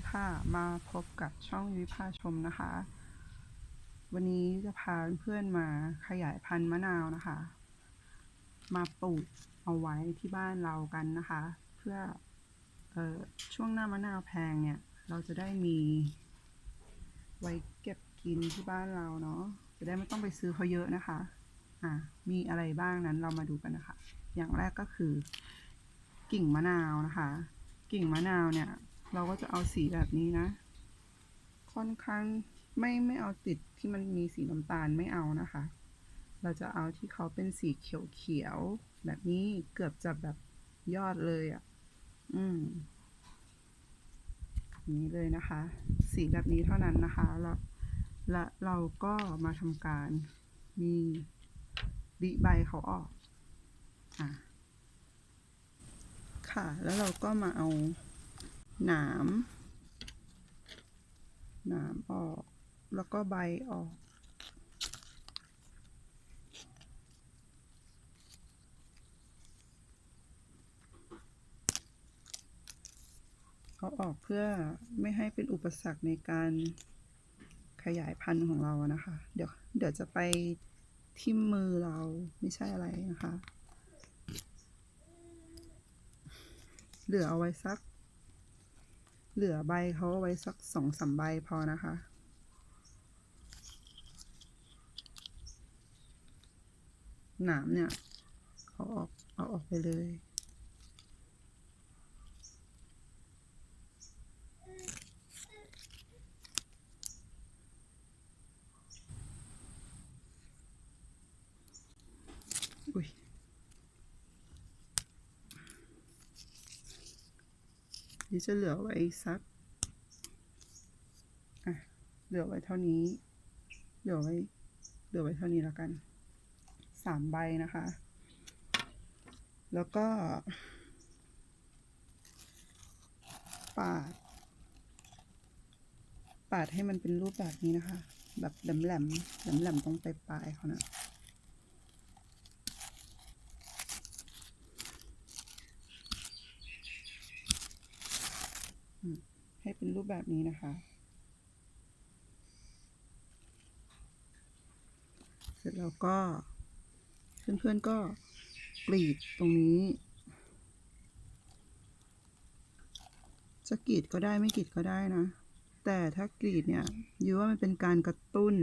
ดีค่ะ มาพบกับช่องยุ้ยพาชมนะคะ วันนี้จะพาเพื่อนมาขยายพันธุ์มะนาวนะคะ มาปลูกเอาไว้ที่บ้านเรากันนะคะ เพื่อออช่วงหน้ามะนาวแพงเนี่ย เราจะได้มี ไว้เก็บกินที่บ้านเราเนาะจะได้ไม่ต้องไปซื้อเขาเยอะนะคะอะมีอะไรบ้างนั้นเรามาดูกันนะคะ อย่างแรกก็คือ กิ่งมะนาวนะคะ กิ่งมะนาวเนี่ย เราก็จะเอาสีแบบนี้นะ ค่อนข้างไม่ไม่เอาติดที่มันมีสีน้ำตาลไม่เอานะคะ เราจะเอาที่เขาเป็นสีเขียวๆแบบนี้เกือบจะแบบยอดเลยอะ่ะ อืมนี้เลยนะคะ สีแบบนี้เท่านั้นนะคะ แล้วและเราก็มาทำการมีดิใบเขาออก อะ ค่ะ แล้วเราก็มาเอา หนาม หนามออก แล้วก็ใบออก เอาออกเพื่อไม่ให้เป็นอุปสรรคในการขยายพันธุ์ของเรานะคะ เดี๋ยวเดี๋ยวจะไปทิ่มมือเราไม่ใช่อะไรนะคะ เหลือเอาไว้สัก เหลือใบเขาไว้สักสองสามใบพอนะคะ หนามเนี่ย เอาออก เอาออกไปเลย นี่จะเหลือไว้สักอะเหลือไว้เท่านี้ เหลือไว้เหลือไว้เท่านี้แล้วกันสามใบนะคะ แล้วก็ ปาด ปาดให้มันเป็นรูปแบบนี้นะคะ แบบแหลมแหลมแหลมแหลมตรงปลายปลายๆเขานะ ให้เป็นรูปแบบนี้นะคะ เสร็จแล้วก็เพื่อนๆก็กรีดตรงนี้ จะกรีดก็ได้ไม่กรีดก็ได้นะ แต่ถ้ากรีดเนี่ยยูว่ามันเป็นการกระตุ้น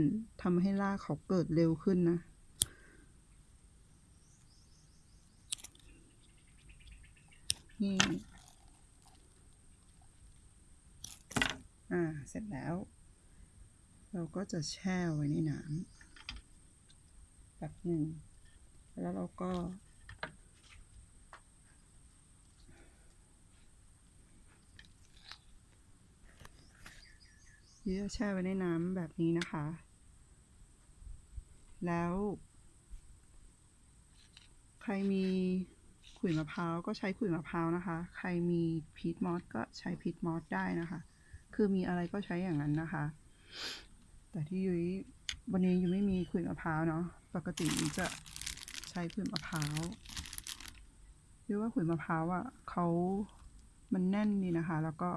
ทำให้รากเขาเกิดเร็วขึ้นนะนี่ อ่า เสร็จแล้ว เราก็จะแช่ไว้ในน้ำแบบหนึ่ง แล้วเราก็ เยื่อแช่ไว้ในน้ำแบบนี้นะคะ แล้ว ใครมีขุยมะพร้าวก็ใช้ขุยมะพร้าวนะคะ ใครมีพีทมอสก็ใช้พีทมอสได้นะคะ คือมีอะไรก็ใช้อย่างนั้นนะคะ แต่ที่ยุ้ยวันนี้ยุ้ยไม่มีขุยมะพร้าวเนาะปกติยุ้ยจะใช้ขุยมะพร้าวยุ้ยว่าขุยมะพร้าวอะเขามันแน่นดีนะคะ แล้วก็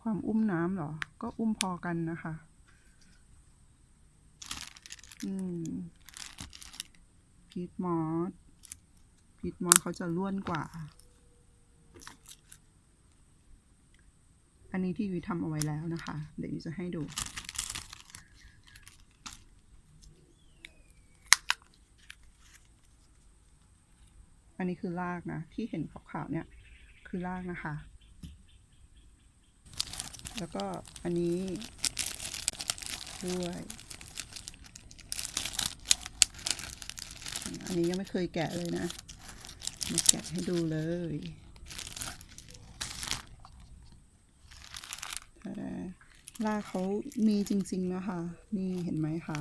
ความอุ้มน้ำหรอ ก็อุ้มพอกันนะคะ อืมพีทมอสพีทมอสเขาจะล้วนกว่า นนี้ที่ยุ้ยทำเอาไว้แล้วนะคะ เดี๋ยวยุ้ยจะให้ดู อันนี้คือรากนะ ที่เห็นขาวๆเนี่ยคือรากนะคะ แล้วก็อันนี้ด้วย อันนี้ยังไม่เคยแกะเลยนะ มาแกะให้ดูเลยทาดา รากเขามีจริง ๆ นะคะ นี่เห็นไหมคะ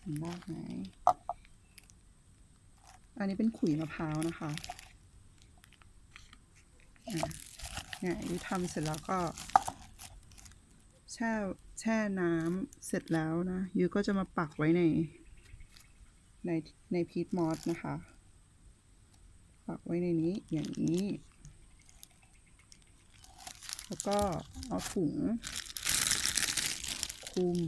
เห็นรากไหมอันนี้เป็นขุยมะพร้าวนะคะอะเนี่ยยุ้ทำเสร็จแล้วก็ แช่แช่น้ำเสร็จแล้วนะยุ้ยก็จะมาปักไว้ใน ในในพีทมอสนะคะ ปักไว้ในนี้อย่างนี้ แล้วก็เอาถุงคุม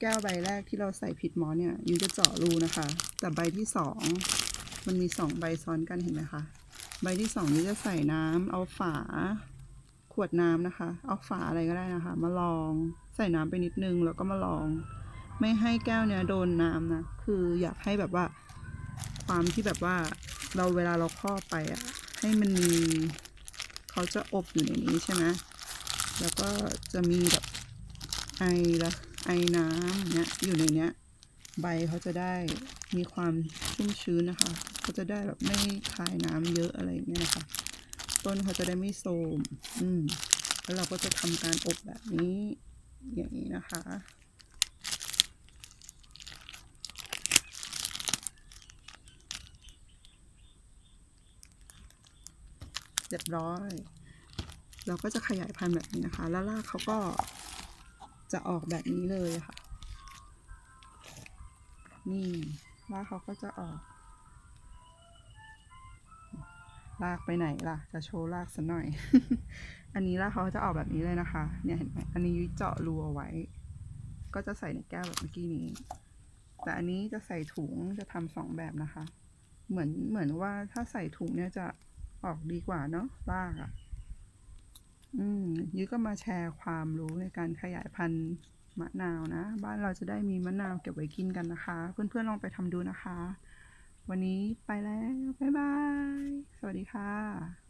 แก้วใบแรกที่เราใส่ผิดหมอเนี่ยยุ้ยจะเจาะรูนะคะ แต่ใบที่สองมันมีสองใบซ้อนกันเห็นไหมคะ ใบที่สองนี้จะใส่น้ำเอาฝา ขวดน้ำนะคะ เอาฝาอะไรก็ได้นะคะ มาลองใส่น้ำไปนิดนึงแล้วก็มาลอง ไม่ให้แก้วเนี้ยโดนน้ำนะคืออยากให้แบบว่า ความที่แบบว่าเราเวลาเราครอบไปอะให้มันมีเขาจะอบอยู่ในนี้ใช่ไหมแล้วก็จะมีแบบไอละไอน้ำเนี้ยอยู่ในเนี้ย ใบเขาจะได้ มีความชุ่มชื้นนะคะเขาจะได้แบบไม่คายน้ำเยอะอะไรอย่างเงี้ยนะคะ ต้นเขาจะได้ไม่โทมอืมแล้วเราก็จะทำการอบแบบนี้อย่างนี้นะคะเรียบร้อย เราก็จะขยายพันธุ์แบบนี้นะคะ แล้วรากเขาก็จะออกแบบนี้เลยค่ะ นี่ รากเขาก็จะออก ลากไปไหนล่ะ จะโชว์ลากสักหน่อย อันนี้ลากเขาจะออกแบบนี้เลยนะคะ เนี่ยเห็นไหมอันนี้ยุ้ยเจาะรูเอาไว้ ก็จะใส่ในแก้วแบบเมื่อกี้นี้ แต่อันนี้จะใส่ถุงจะทำสองแบบนะคะ เหมือนเหมือนว่าถ้าใส่ถุงเนี่ยจะออกดีกว่าเนาะลากอะ่ะ อืมยุ้ยก็มาแชร์ความรู้ในการขยายพันธุ์ มะนาวนะ บ้านเราจะได้มีมะนาวเก็บไว้กินกันนะคะ เพื่อนๆลองไปทำดูนะคะ วันนี้ไปแล้ว บ๊ายบาย สวัสดีค่ะ